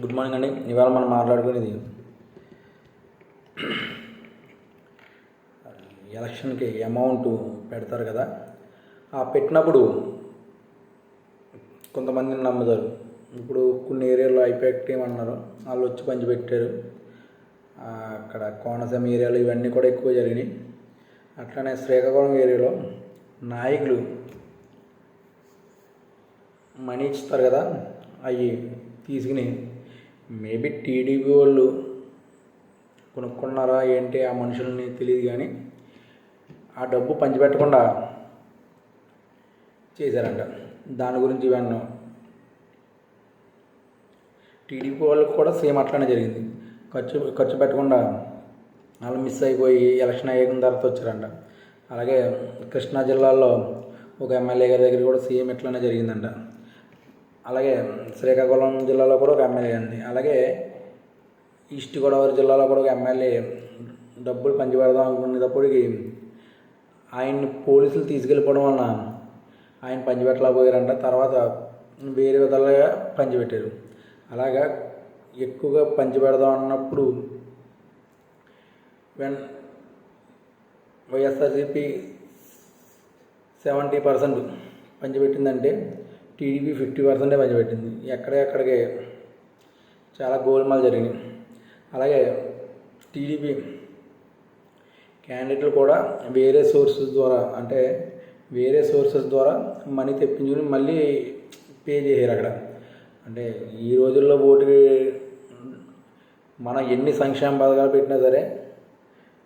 Good morning అండి. ఇవాళ మనం మాట్లాడుకునేది ఎలక్షన్కి అమౌంట్ పెడతారు కదా ఆ పెట్టినప్పుడు కొంతమందిని నమ్ముతారు. ఇప్పుడు కొన్ని ఏరియాలో అయిపెట్టేయమన్నారు వాళ్ళు వచ్చి పంచిపెట్టారు అక్కడ కోనసీమ ఏరియాలో ఇవన్నీ కూడా ఎక్కువ జరిగినాయి. అట్లనే శ్రీకాకుళం ఏరియాలో నాయకులు మనీ ఇస్తారు కదా అవి తీసుకుని మేబీ టీడీపీ వాళ్ళు కొనుక్కున్నారా ఏంటి ఆ మనుషుల్ని తెలియదు కానీ ఆ డబ్బు పంచిపెట్టకుండా చేశారంట. దాని గురించి ఇవన్నీ టీడీపీ వాళ్ళకి కూడా సేమ్ అట్లానే జరిగింది. ఖర్చు ఖర్చు పెట్టకుండా వాళ్ళు మిస్ అయిపోయి ఎలక్షన్ అయ్యాక తర్వాత వచ్చారంట. అలాగే కృష్ణా జిల్లాలో ఒక ఎమ్మెల్యే గారి దగ్గర కూడా సీఎం ఇట్లానే జరిగిందంట. అలాగే శ్రీకాకుళం జిల్లాలో కూడా ఒక ఎమ్మెల్యే ఉంది అలాగే ఈస్ట్ గోదావరి జిల్లాలో కూడా ఒక ఎమ్మెల్యే. డబ్బులు పంచిపెడదాం అనుకునేటప్పటికి ఆయన్ని పోలీసులు తీసుకెళ్ళిపోవడం వలన ఆయన పంచిపెట్టలేకపోయారంట. తర్వాత వేరే విధాలుగా పంచిపెట్టారు. అలాగా ఎక్కువగా పంచిపెడదాం అన్నప్పుడు వెన్ వైఎస్ఆర్సీపీ సెవెంటీ పర్సెంట్ పంచిపెట్టిందంటే టీడీపీ ఫిఫ్టీ పర్సెంటే పంచిపెట్టింది ఎక్కడెక్కడికి చాలా గోల్మాల్ జరిగినాయి. అలాగే టీడీపీ క్యాండిడేట్లు కూడా వేరే సోర్సెస్ ద్వారా అంటే వేరే సోర్సెస్ ద్వారా మనీ తెప్పించుకుని మళ్ళీ పే చేశారు అక్కడ. అంటే ఈ రోజుల్లో ఓటుకి మనం ఎన్ని సంక్షేమ పథకాలు పెట్టినా సరే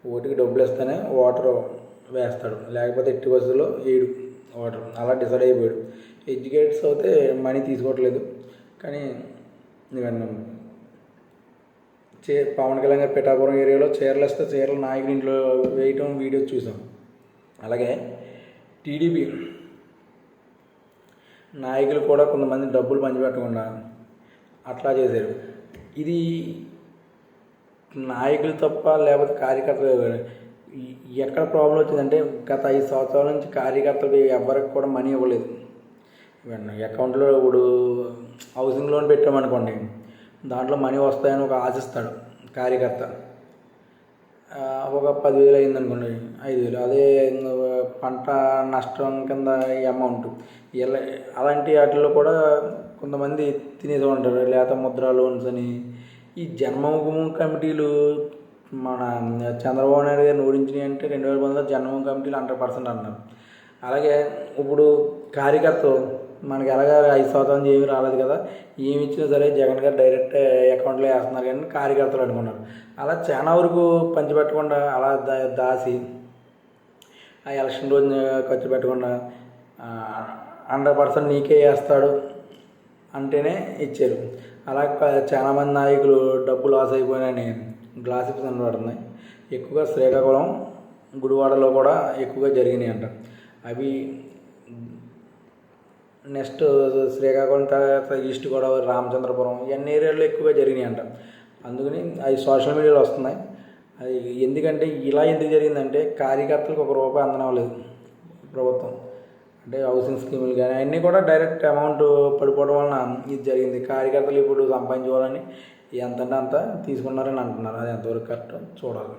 ఓటుకి డబ్బులు ఇస్తేనే ఓటరు వేస్తాడు. లేకపోతే ఎట్టి బస్సులో ఏడు. వాడు అలా డిసైడ్ అయిపోయాడు. ఎడ్యుకేట్స్ అయితే మనీ తీసుకోవట్లేదు. కానీ ఇవన్నీ చే పవన్ కళ్యాణ్ గారు పిఠాపురం ఏరియాలో చీరలు ఇస్తే చీరలు నాయకుడి ఇంట్లో వేయటం వీడియో చూసాం. అలాగే టీడీపీ నాయకులు కూడా కొంతమంది డబ్బులు పంచిపెట్టకుండా అట్లా చేశారు. ఇది నాయకులు తప్ప లేకపోతే కార్యకర్తలు ఎక్కడ ప్రాబ్లం వచ్చిందంటే గత ఐదు సంవత్సరాల నుంచి కార్యకర్తలు ఎవరికి కూడా మనీ ఇవ్వలేదు. అకౌంట్లో ఇప్పుడు హౌసింగ్ లోన్ పెట్టామనుకోండి దాంట్లో మనీ వస్తాయని ఒక ఆశిస్తాడు కార్యకర్త. ఒక పదివేలు అయింది అనుకోండి ఐదు వేలు అదే పంట నష్టం కింద ఈ అమౌంట్ ఇలా అలాంటి వాటిల్లో కూడా కొంతమంది తినేసి ఉంటారు లేత ముద్ర లోన్స్ అని. ఈ జన్మభూమి కమిటీలు మన చంద్రబాబు నాయుడు గారిని ఓడించినాయి అంటే రెండు వేల పంతొమ్మిదిలో జన్మం కమిటీలు హండ్రెడ్ పర్సెంట్ అన్నారు అలాగే ఇప్పుడు కార్యకర్తలు మనకి ఎలాగ ఐదు శాతం ఏమి ఏమీ రాలేదు కదా ఏమి ఇచ్చినా సరే జగన్ గారు డైరెక్ట్ అకౌంట్లో వేస్తున్నారు కానీ కార్యకర్తలు అనుకున్నారు. అలా చాలా వరకు పంచిపెట్టకుండా అలా దా దాసి ఆ ఎలక్షన్ రోజు ఖర్చు పెట్టకుండా హండ్రెడ్ పర్సెంట్ నీకే వేస్తాడు అంటేనే ఇచ్చారు. అలా చాలామంది నాయకులు డబ్బు లాస్ అయిపోయినాయని గ్లాసిప్స్ కనబడుతున్నాయి ఎక్కువగా శ్రీకాకుళం గుడివాడలో కూడా ఎక్కువగా జరిగినాయి అంట అవి నెక్స్ట్ శ్రీకాకుళం తర్వాత ఈస్ట్ గోదావరి రామచంద్రపురం ఇవన్నీ ఏరియాల్లో ఎక్కువగా జరిగినాయి అంట అందుకని అవి సోషల్ మీడియాలో వస్తున్నాయి. అది ఎందుకంటే ఇలా ఎందుకు జరిగిందంటే కార్యకర్తలకు ఒక రూపాయి అందనవలేదు ప్రభుత్వం. అంటే హౌసింగ్ స్కీములు కానీ అన్నీ కూడా డైరెక్ట్ అమౌంట్ పడిపోవడం వలన ఇది జరిగింది. కార్యకర్తలు ఇప్పుడు సంపాదించుకోవాలని ఎంత అంటే అంత తీసుకున్నారని అంటున్నారు. అది ఎంతవరకు కరెక్ట్ చూడాలి.